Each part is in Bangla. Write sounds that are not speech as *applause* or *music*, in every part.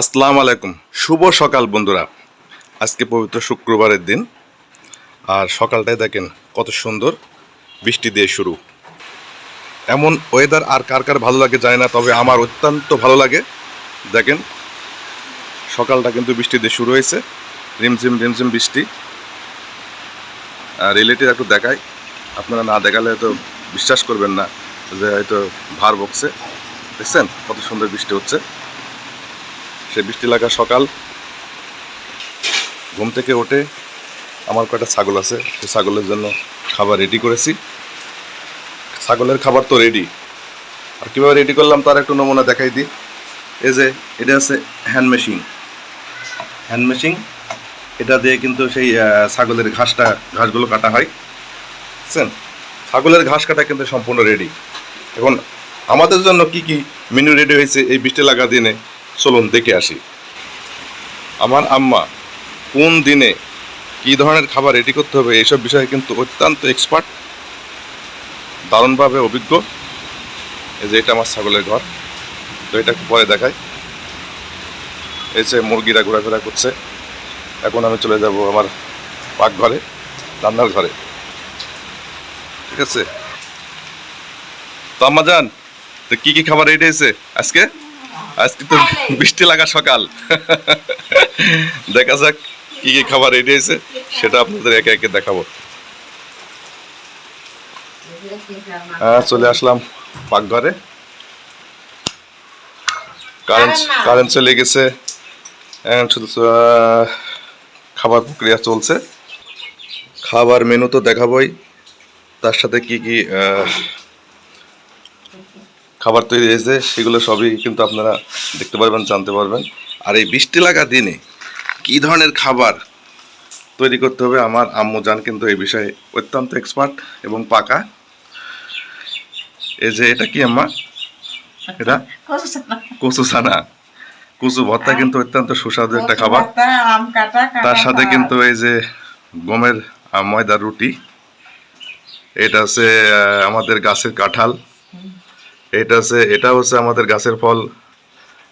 আসসালামু আলাইকুম। শুভ সকাল বন্ধুরা। আজকে পবিত্র শুক্রবারের দিন। আর সকালটায় দেখেন কত সুন্দর বৃষ্টি দিয়ে শুরু। এমন ওয়েদার আর কার কার ভালো লাগে যায় না, তবে আমার অত্যন্ত ভালো লাগে। দেখেন, সকালটা কিন্তু বৃষ্টি দিয়ে শুরু হয়েছে। রিমঝিম রিমঝিম বৃষ্টি। আর রিলেটিভ একটু দেখাই। আপনারা না দেখালে হয়তো বিশ্বাস করবেন না যে হয়তো ভার বকছে। দেখছেন? কত সুন্দর বৃষ্টি হচ্ছে। সে বৃষ্টি লাগা সকাল। ঘুম থেকে ওঠে আমার কয়টা ছাগল আছে সে ছাগলের জন্য খাবার রেডি করেছি। ছাগলের খাবার তো রেডি আর কীভাবে রেডি করলাম তার একটু নমুনা দেখাই দিই। এই যে, এটা আছে হ্যান্ড মেশিন হ্যান্ড মেশিন এটা দিয়ে কিন্তু সেই ছাগলের ঘাসটা, ঘাসগুলো কাটা হয়। বুঝছেন? ছাগলের ঘাস কাটা কিন্তু সম্পূর্ণ রেডি এখন আমাদের জন্য কি কি মেনু রেডি হয়েছে এই বৃষ্টি লাগা দিনে? চলুন দেখে আসি। আমার আম্মা কোন দিনে কী ধরনের খাবার রেডি করতে হবে এইসব বিষয়ে কিন্তু অত্যন্ত এক্সপার্ট দারুণভাবে অভিজ্ঞ। এই যে এটা আমার ছাগলের ঘর। তো এটা পরে দেখাই। এই যে মুরগিরা ঘোরাফেরা করছে। এখন আমি চলে যাব আমার পাকঘরে, রান্নার ঘরে। ঠিক আছে? তো আম্মা যান তো কী কী খাবার রেডি হয়েছে আজকে? আজকে তো বৃষ্টি লাগা সকাল। দেখা যাক কি কি খাবার রেডি হয়েছে সেটা আপনাদের একে একে দেখাবো। হ্যাঁ চলে আসলাম পাকঘরে। কারেন্ট কারেন্ট চলে গেছে। শুধু খাবার প্রক্রিয়া চলছে। খাবার মেনু তো দেখাবোই। তার সাথে কি কি আহ, খাবার তৈরি হয়েছে সেগুলো সবই কিন্তু আপনারা দেখতে পারবেন জানতে পারবেন। আর এই বৃষ্টি লাগা দিনে কী ধরনের খাবার তৈরি করতে হবে আমার আম্মু জান কিন্তু এই বিষয়ে অত্যন্ত এক্সপার্ট এবং পাকা। এই যে এটা কি আম্মা? এটা? কচু ছানা কচু ভর্তা কিন্তু অত্যন্ত সুস্বাদু একটা খাবার। তার সাথে কিন্তু এই যে গমের ময়দার রুটি। এটা হচ্ছে আমাদের গাছের কাঁঠাল। এটা হচ্ছে এটা হচ্ছে আমাদের গাছের ফল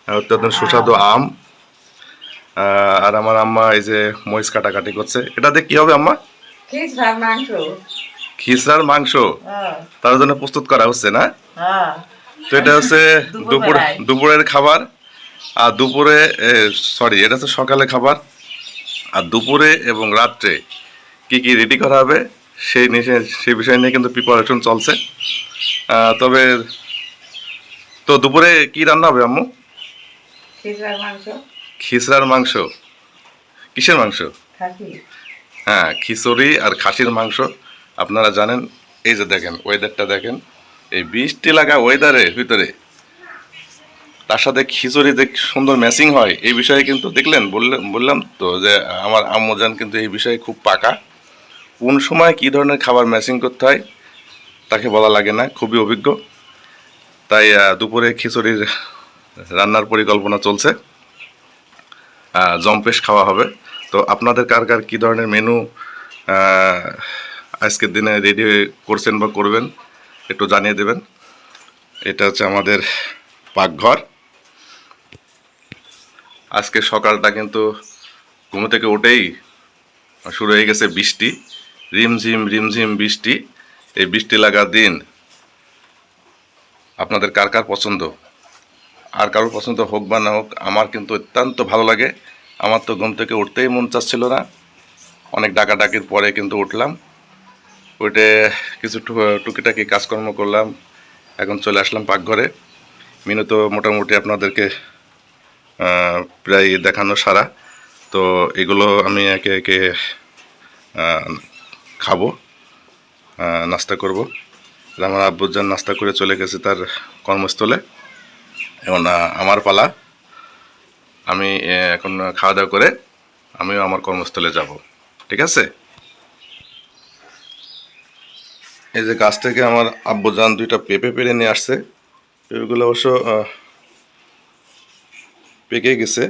অত্যন্ত সুস্বাদু আম। আর আমার আম্মা এই যে মহিষ কাটাকাটি করছে। এটা এটাতে কি হবে আম্মা? খিচড়ার মাংস। খিচড়ার মাংস? হ্যাঁ, তার জন্য প্রস্তুত করা হচ্ছে না? হ্যাঁ। তো এটা হচ্ছে *laughs* দুপুর দুপুরের খাবার আর দুপুরে সরি এটা হচ্ছে সকালে খাবার। আর দুপুরে এবং রাত্রে কি কি রেডি করা হবে সেই নিয়ে সেই বিষয় নিয়ে কিন্তু প্রিপারেশন চলছে। তবে তো দুপুরে কি রান্না হবে আম্মু? খিচড়ার মাংস। মাংস। কিসের মাংস? হ্যাঁ খিচুড়ি আর খাসির মাংস। আপনারা জানেন এই যে দেখেন ওয়েদারটা দেখেন এই বৃষ্টি লাগা ওয়েদারের ভিতরে। তার সাথে খিচুড়ি যে সুন্দর ম্যাচিং হয় এই বিষয়ে কিন্তু দেখলেন বললাম বললাম তো যে আমার আম্মু আম্মুজান কিন্তু এই বিষয়ে খুব পাকা। কোন সময় কী ধরনের খাবার ম্যাচিং করতে হয় তাকে বলা লাগে না খুবই অভিজ্ঞ। তাই দুপুরে খিচুড়ির রান্নার পরিকল্পনা চলছে। জম্পেশ খাওয়া হবে। তো আপনাদের কার কার কী ধরনের মেনু আজকের দিনে রেডি করছেন বা করবেন, একটু জানিয়ে দেবেন। এটা হচ্ছে আমাদের পাকঘর। আজকে সকালটা কিন্তু ঘুম থেকে উঠেই শুরু হয়ে গেছে বৃষ্টি। রিমঝিম রিমঝিম বৃষ্টি। এই বৃষ্টি লাগা দিন আপনাদের কার কার পছন্দ? আর কারোর পছন্দ হোক বা না হোক, আমার কিন্তু অত্যন্ত ভালো লাগে। আমার তো ঘুম থেকে উঠতেই মন চাচ্ছিল না। অনেক ডাকাডাকির পরে কিন্তু উঠলাম। উঠে কিছু টুকিটাকি কাজকর্ম করলাম। এখন চলে আসলাম পাকঘরে। মিনু তো মোটামুটি আপনাদেরকে প্রায় দেখানো সারা। তো এগুলো আমি একে একে খাব নাস্তা করব। আর আমার আব্বুজান নাস্তা করে চলে গেছে তার কর্মস্থলে। এখন আমার পালা। আমি এখন খাওয়া দাওয়া করে আমিও আমার কর্মস্থলে যাব। ঠিক আছে? এই যে গাছ থেকে আমার আব্বুজান দুইটা পেঁপে পেরে নিয়ে আসছে। পেঁপেগুলো অবশ্য পেকে গেছে।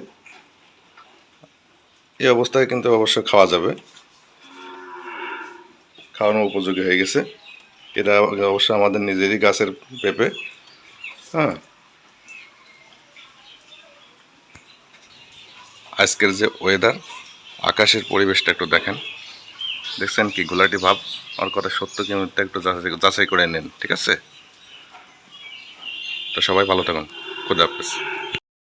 এই অবস্থায় কিন্তু অবশ্য খাওয়া যাবে। খাওয়ানো উপযোগী হয়ে গেছে। এটা অবশ্য আমাদের নিজেরই গাছের পেঁপে হ্যাঁ। আজকের যে ওয়েদার আকাশের পরিবেশটা একটু দেখেন। দেখছেন কি গোলাটি ভাব? আমার কথা সত্য কি মিথ্যা একটু যাচাই যাচাই করে নেন, ঠিক আছে? তো সবাই ভালো থাকুন। খুদা হাফেজ।